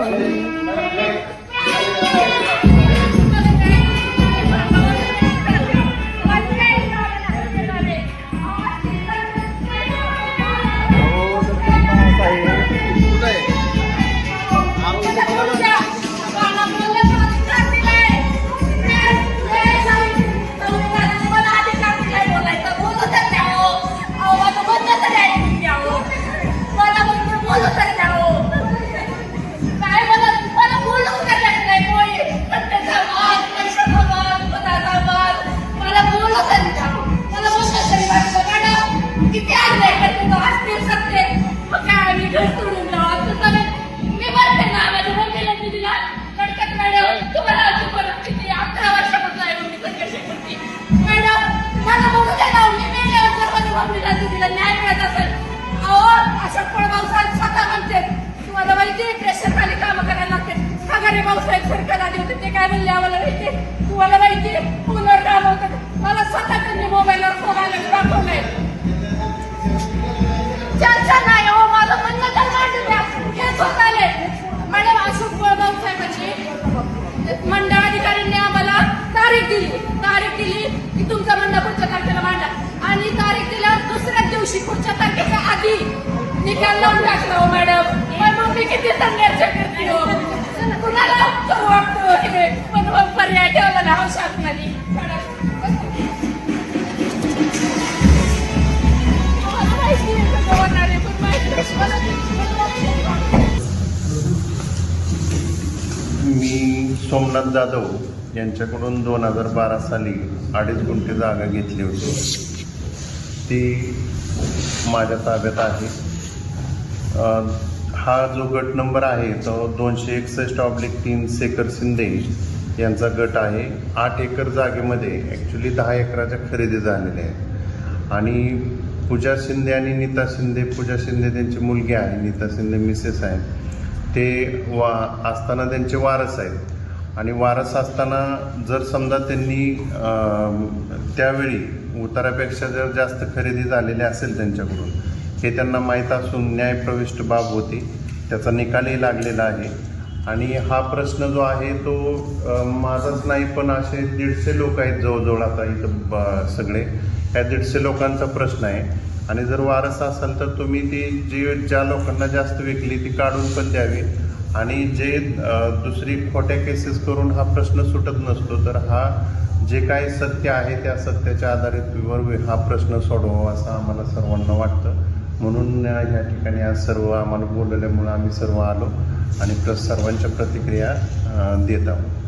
काय अरे पगारे भाऊसाहेब सरकार आले होते ते काय म्हणले आम्हाला माहिती तुम्हाला माहिती फोनवर काम होतं मला स्वतः त्यांनी मोबाईलवर फोन आले दाखवलंय. चर्चा नाही हो माझं म्हणणं तर मांडू द्या. हे स्वतःले. मॅडम अशोक पळगाव मंडळ अधिकाऱ्यांनी आम्हाला तारीख दिली. तारीख दिली की तुमचं म्हणणं पुढच्या तारखेला मांडा. आणि तारीख दिल्यावर दुसऱ्याच दिवशी पुढच्या तारखेच्या आधी निकाल लावून टाकला हो मॅडम. पण मग मी किती संघर्ष करते हो? कुणाला वाटतो हे पण पर्याय ठेवला ना शासनाने मी सोमनाथ जाधव यांच्याकडून दोन हजार बारा साली अडीच गुंठे जागा घेतली होती. ती माझ्या ताब्यात आहे. हा जो गट नंबर आहे तो दोनशे एकसष्ट ऑब्लिक तीन शेखर शिंदे यांचा गट आहे. आठ एकर जागेमध्ये ॲक्च्युली दहा एकराच्या खरेदी झालेल्या आहे आणि पूजा शिंदे आणि नीता शिंदे पूजा शिंदे त्यांची मुलगी आहे नीता शिंदे मिसेस आहे. ते वा असताना त्यांचे वारस आहेत. आणि वारस असताना जर समजा त्यांनी त्यावेळी उतारापेक्षा जर जास्त खरेदी झालेली असेल त्यांच्याकडून हे त्यांना माहीत असून न्यायप्रविष्ट बाब होती. त्याचा निकालही लागलेला आहे. आणि हा प्रश्न जो आहे तो माझाच नाही पण असे दीडशे लोक आहेत जवळजवळ आता इथं ब- सगळे. ह्या दीडशे लोकांचा प्रश्न आहे. आणि जर वारसा असाल तर तुम्ही ती जी ज्या लोकांना जास्त विकली ती काढून पण द्यावी. आणि जे दुसरी खोट्या केसेस करून हा प्रश्न सुटत नसतो तर हा जे काही सत्य आहे त्या सत्याच्या आधारित हा प्रश्न सोडवावा असं आम्हाला सर्वांना वाटतं. म्हणून या ठिकाणी आज सर्व आम्हाला बोलवल्यामुळं आम्ही सर्व आलो आणि प्लस सर्वांच्या प्रतिक्रिया देत आहोत.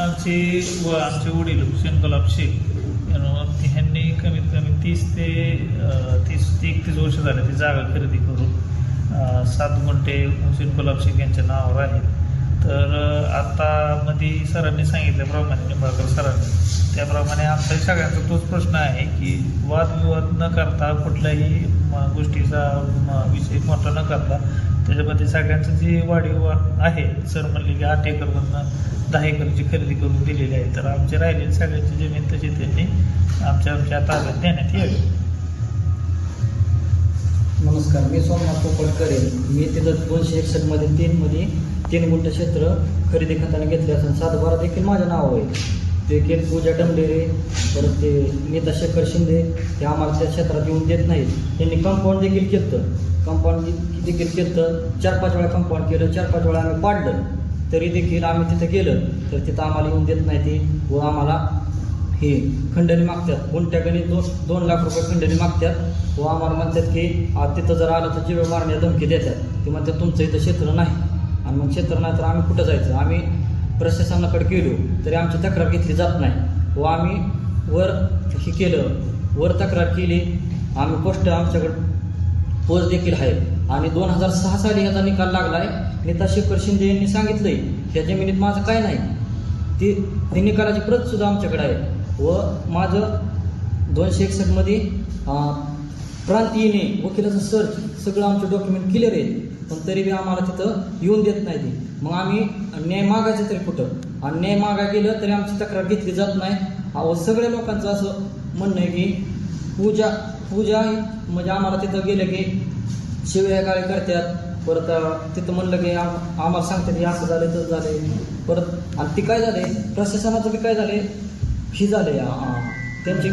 आमचे व आमचे वडील हुसेन गुलाब शेख ह्यांनी कमीत कमी तीस ते तीस एकतीस वर्ष झाले ती जागा खरेदी करून सात गुंठे हुसेन गुलाब शेख यांच्या नावावर आहेत. तर आता मध्ये सरांनी सांगितल्याप्रमाणे निंबाळकर सरांनी. त्याप्रमाणे आमचा सगळ्यांचा तोच प्रश्न आहे की वादविवाद न करता कुठल्याही म, गोष्टीचा विषय मोठा न करता त्याच्यामध्ये सगळ्यांचं जे वाढीव आहे सर म्हणले की आठ एकरमधनं दहा एकरची खरेदी करून दिलेली आहे. तर आमचे राहिलेली सगळ्यांची जमीन तशी त्यांनी आमच्या आमच्या ताब्यात देण्यात यावी. नमस्कार मी सोमनाथ पोपटकर आहे. मी तिथं दोनशे एकसष्टमध्ये तीनमध्ये तीन गुंठ क्षेत्र खरेदी खताने घेतले असून सातबारा देखील माझं नाव आहे ते केल पूजा डंबेरे परत ते नेता शेखर शिंदे ते आम्हाला त्या क्षेत्रात येऊन देत नाहीत. त्यांनी कंपाऊंड देखील केलं. कंपाऊंड देखील केलं. चार पाच वेळा कंपाऊंड केलं चार पाच वेळा आम्ही पाडलं. तरी देखील आम्ही तिथं गेलं. तर तिथं आम्हाला येऊन देत नाही ते. व आम्हाला हे खंडणी मागतात. गुंठ्यागणी दोन दोन लाख रुपये खंडणी मागतात. व आम्हाला म्हणतात की तिथं जर आलं तर जीव मारण्या धमकी देतात. ते म्हणतात तुमचं इथं क्षेत्र नाही. आणि मग क्षेत्र नाही तर आम्ही कुठं जायचं? आम्ही प्रशासनाकडे गेलो तरी आमची तक्रार घेतली जात नाही. व आम्ही वर हे केलं. वर तक्रार केली. आम्ही पोस्ट आमच्याकडे पोच देखील आहे. आणि दोन हजार सहा साली ह्याचा निकाल लागला आहे नेता शेखर शिंदे यांनी सांगितलंय ह्या जमिनीत माझं काय नाही. ती ती निकालाची प्रत सुद्धा आमच्याकडे आहे. व माझं दोनशे एकसष्टमध्ये प्रांतीयने वकिलाचं सर्च सगळं आमचे डॉक्युमेंट क्लिअर आहेत. पण तरी बी आम्हाला तिथं येऊन देत नाही ते. मग आम्ही न्याय मागायचं तरी कुठं? आणि न्याय मागा गेलं तरी आमची तक्रार घेतली जात नाही. अहो सगळ्या लोकांचं असं म्हणणं आहे की पूजा पूजा म्हणजे आम्हाला तिथं गेलं की शिव्या गाळी करतात. परत तिथं म्हणलं की आम्हाला सांगतात की असं झालं तसं झालंय. परत आणि ती काय झाले प्रशासनाचं बी काय झाले ही झाले अं, त्यांची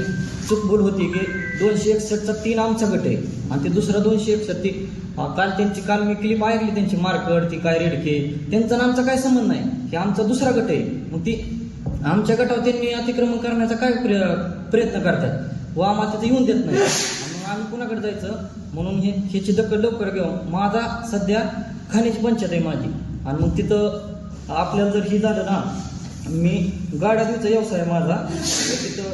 चूकभूल होती की दोनशे एकसष्टचा तीन आमचा गट आहे. आणि ते दुसरा दोनशे एकसष्ट ती काल त्यांची काल मी क्लिप ऐकली त्यांची मार्कड ती काय रेडके त्यांचा आमचा काय संबंध नाही? की आमचा दुसरा गट आहे. मग ती आमच्या गटावर त्यांनी अतिक्रमण करण्याचा काय प्रय- प्रयत्न करतात? व आम्हाला तिथे येऊन देत नाही. मग आम्ही कुणाकडे जायचं? म्हणून हे ह्याची दखल लवकर घेऊ माझा सध्या खाण्याची पंचायत आहे माझी. आणि मग तिथं आपल्याला जर हे झालं ना मी गाड्या द्यायचा व्यवसाय आहे माझा. तिथं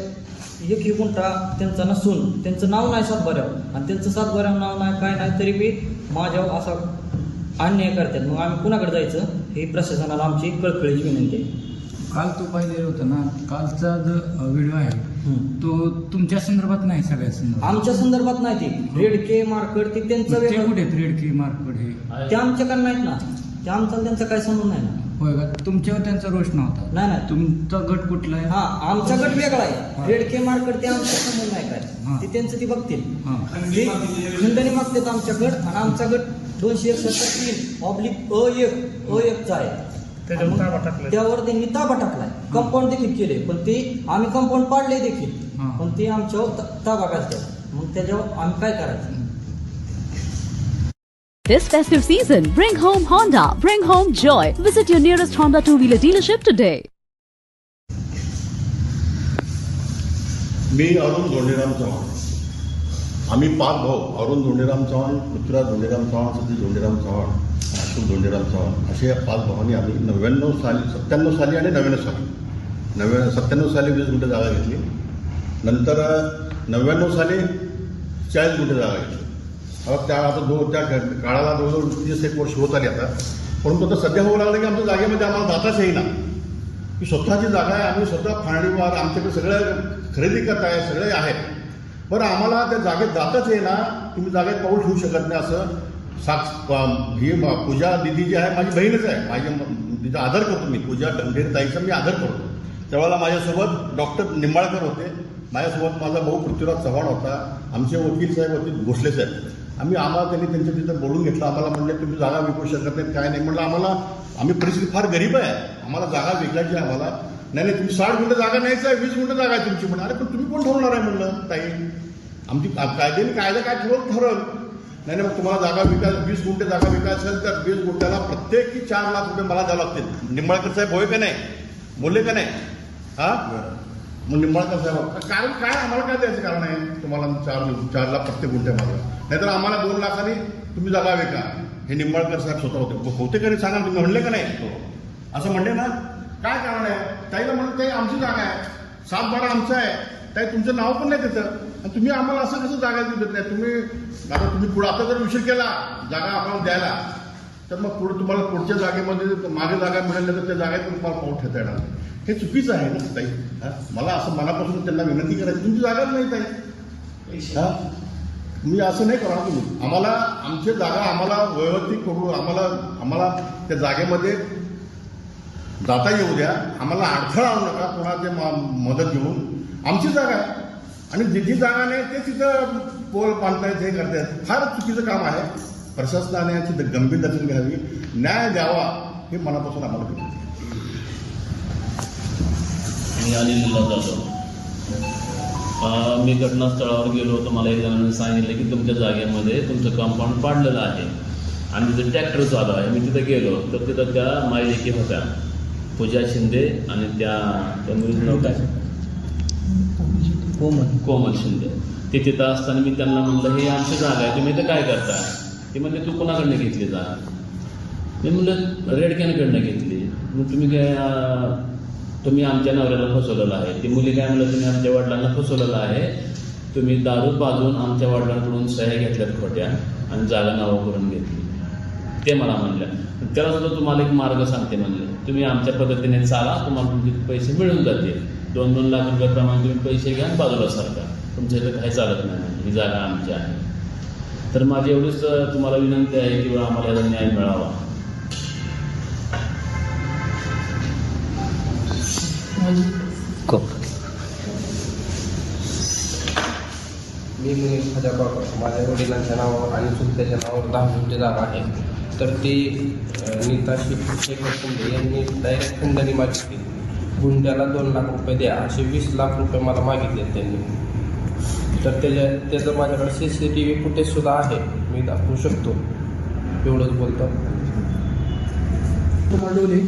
एक ही गुंठा त्यांचा नसून त्यांचं नाव नाही सातबाऱ्यावर. आणि त्यांचं सातबाऱ्यावर नाव नाही काय नाही तरी बी माझ्यावर असा अन्याय करतात. मग आम्ही कुणाकडे जायचं? ही प्रशासनाला आमची कळकळीची विनंती आहे. काल तो पाहिलेला होता ना कालचा जो व्हिडिओ आहे. तो तुमच्या संदर्भात नाही सगळ्या संदर्भात? आमच्या संदर्भात नाही ते. रेडके मार्कड ते त्यांचं कुठे आहेत रेडकी मार्कड हे? ते आमच्याकडे नाहीत ना. ते आमचा त्यांचा काही संबंध नाही ना. होय का? तुमच्यावर त्यांचा रोष नव्हता. नाही नाही. तुमचा गट कुठला आहे? हा आमचा गट वेगळा हा. आहे रेडके मार्कड ते आमचा संबंध नाही हा. काय ते त्यांचं ती बघतील. हा. ते खंडणी मागतात आमच्याकडं आणि आमचा गट दोनशे एकसष्ट तीन ऑब्लिक अ एक अ एकचा आहे. त्याच्यावर मग ताबा टाकलाय. त्यावर त्यांनी ताबा टाकलाय. कंपाऊंड देखील केले पण ते आम्ही कंपाऊंड पाडले देखील. हा. पण ते आमच्यावर ता- ताबा घालतात. मग त्याच्यावर आम्ही काय करायचं? This festive season, bring home Honda, bring home joy. Visit your nearest Honda two-wheeler dealership today. मी अरुण धोंडेराम चव्हाण. आम्ही पाच भाऊ. अरुण धोंडेराम चव्हाण पृथ्वीराज धोंडेराम चव्हाण सतीश धोंडेराम चव्हाण अशोक धोंडेराम चव्हाण. असे या पाच भावांनी आम्ही नव्याण्णव साली सत्त्याण्णव साली आणि नव्याण्णव साली. नव्या सत्त्याण्णव साली वीस गुंठे जागा घेतली. नंतर नव्याण्णव साली चाळीस गुंठे जागा घेतली. मला त्या आता दोन त्या काळाला जवळजवळ तीस एक वर्ष होत आली आता. परंतु आता सध्या होऊ लागलं की आमच्या जागेमध्ये आम्हाला जाताच येईना. की स्वतःची जागा आहे आम्ही स्वतः फाळणीवार आमच्याकडे सगळं खरेदी करत आहे सगळे आहेत. बरं आम्हाला त्या जागेत जाताच येईना. तुम्ही जागेत पाऊल ठेवू शकत नाही असं. साक्ष ही पूजा दिदी जी आहे माझी बहीणच आहे. माझ्या तिचा आदर करतो मी. पूजा ढंढेर ताईचा मी आदर करतो. त्यावेळेला माझ्यासोबत डॉक्टर निंबाळकर होते. माझ्यासोबत माझा भाऊ पृथ्वीराज चव्हाण होता. आमचे वकील साहेब होते भोसले साहेब. आम्ही आम्हाला त्यांनी त्यांच्या तिथं बोलून घेतलं. आम्हाला म्हणले तुम्ही जागा विकू शकत नाही काय नाही. म्हणलं आम्हाला आम्ही परिस्थिती फार गरीब आहे. आम्हाला जागा विकायची आहे आम्हाला. नाही नाही तुम्ही साठ गुंठे जागा न्यायचं आहे वीस गुंठे जागा आहे तुमची. म्हणा अरे पण तुम्ही कोण ठरवणार आहे? म्हणलं ताई आमची कायद्याने कायदा काय ठरवलं ठरवलं. नाही नाही मग तुम्हाला जागा विकाय वीस गुंठे जागा विकायची असेल तर वीस गुंठ्याला प्रत्येकी चार लाख रुपये मला द्यावं लागतील. निंबाळकर साहेब होय का नाही? बोलले का नाही? हा? मग निंबाळकर साहेब कारण काय? आम्हाला काय द्यायचं कारण आहे? तुम्हाला चार चार लाख प्रत्येक गुंठ्यामध्ये नाहीतर आम्हाला दोन लाखांनी तुम्ही जागा विका. हे निंबाळकर साहेब स्वतः होते. होते का नाही सांगा तुम्ही. म्हणले का नाही? असं म्हणले ना? काय कारण आहे? ताईला म्हणत ताई आमची जागा आहे. सात बारा आमचं आहे. ताई तुमचं नाव पण नाही तिथं आणि तुम्ही आम्हाला असं कसं जागा देऊ देत नाही? तुम्ही आता तुम्ही पुढे आता जर उशीर केला जागा आम्हाला द्यायला तर मग पुढे तुम्हाला पुढच्या जागेमध्ये मागे जागा मिळाली नाही तर त्या जागेत तुम्हाला पाऊल ठेवता येणार. हे चुकीचं आहे ना ताई. हा? मला असं मनापासून त्यांना विनंती करायची. तुमची जागाच नाही ताई. हा? मी असं नाही करणार तुम्ही. आम्हाला आमची जागा आम्हाला वैयक्तिक करू आम्हाला आम्हाला त्या जागेमध्ये जाता येऊ द्या. आम्हाला अडथळा आणू नका. कोणाचे म- मदत घेऊन. आमची जागा आहे. आणि जिथे जागा नाही ते तिथं पोल बांधतायत हे करतायत. फार चुकीचं काम आहे. प्रशासनाने याची गंभीर दखल घ्यावी. न्याय द्यावा हे मनापासून आम्हाला मी मी घटनास्थळावर गेलो होतो. मला एक जणांनी सांगितलं की तुमच्या जागेमध्ये तुमचं कंपाऊंड पाडलेलं आहे. आणि तिथं ट्रॅक्टर चालू आहे. मी तिथं गेलो. तर तिथं त्या मायलेकी होत्या. पूजा शिंदे आणि त्या त्या मुलीचं कोमल. कोमल शिंदे. ते तिथं असताना मी त्यांना म्हणलं हे आमची जागा आहे. तुम्ही इथं काय करता? ते म्हणले तू कोणाकडनं घेतली जागा? मी म्हणलं रेडक्यानकडनं घेतली. मग तुम्ही काय तुम्ही आमच्या नवऱ्याला फसवलेलं आहे. ती मुली काय म्हणलं तुम्ही आमच्या वडिलांना फसवलेलं आहे. तुम्ही दारू पाजून आमच्या वडिलांकडून सह्या घेतल्यात खोट्या आणि जागा नावं करून घेतली. ते मला म्हणलं. त्याला सुद्धा तुम्हाला एक मार्ग सांगते म्हणले. तुम्ही आमच्या पद्धतीने चाला तुम्हाला तुमचे पैसे मिळून जातील. दोन दोन लाख रुपयाप्रमाणे तुम्ही पैसे घ्या आणि बाजूला सारखा तुमच्या इथं काही चालत नाही ही जागा आमची आहे. तर माझी एवढीच तुम्हाला विनंती आहे की आम्हाला याचा न्याय मिळावा. मी खाजा बाबा माझ्या वडिलांच्या नावावर आणि चुलत्याच्या नावावर दहा गुंठे जागा आहे. तर ते अ, नीता शेख शेखर शिंदे यांनी डायरेक्ट खंडणी मागितली. गुंड्याला दोन लाख रुपये द्या असे वीस लाख रुपये मला मागितले त्यांनी. तर त्याच्या त्याचं माझ्याकडे सी सी टी व्ही फुटेजसुद्धा आहे. मी दाखवू शकतो. एवढंच बोलतो. डोले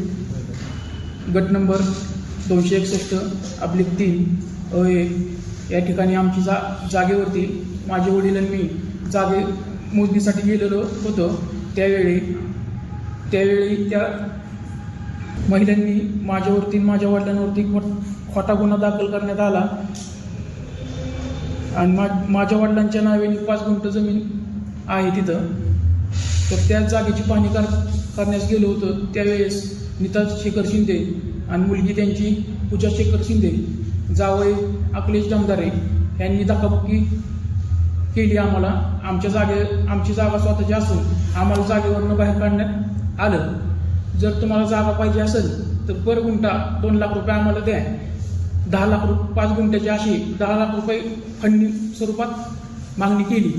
गट नंबर दोनशे एकसष्ट अब्लिक तीन अ एक या ठिकाणी आमची जा जागेवरती माझे वडील आणि मी जागे मोजणीसाठी गेलेलो होतो. त्यावेळी त्यावेळी त्या महिलांनी माझ्यावरती माझ्या वडिलांवरती खोटा गुन्हा दाखल करण्यात आला. आणि मा माझ्या वडिलांच्या नावे पाच गुंठ जमीन आहे तिथं. तर त्या जागेची पाहणी कर करण्यास गेलो होतो. त्यावेळेस नीता शेखर शिंदे आणि मुलगी त्यांची पूजा शेखर शिंदे जावई अखिलेश जमदारे यांनी धक्काबुक्की केली आम्हाला. आमच्या जागे आमची जागा स्वतःची असून आम्हाला जागेवरनं बाहेर काढण्यात आलं. जर तुम्हाला जागा पाहिजे असेल तर पर गुंठा दोन लाख रुपये आम्हाला द्या. दहा लाख रुपये पाच गुंठ्याची अशी दहा लाख रुपये फंडिंग स्वरूपात मागणी केली.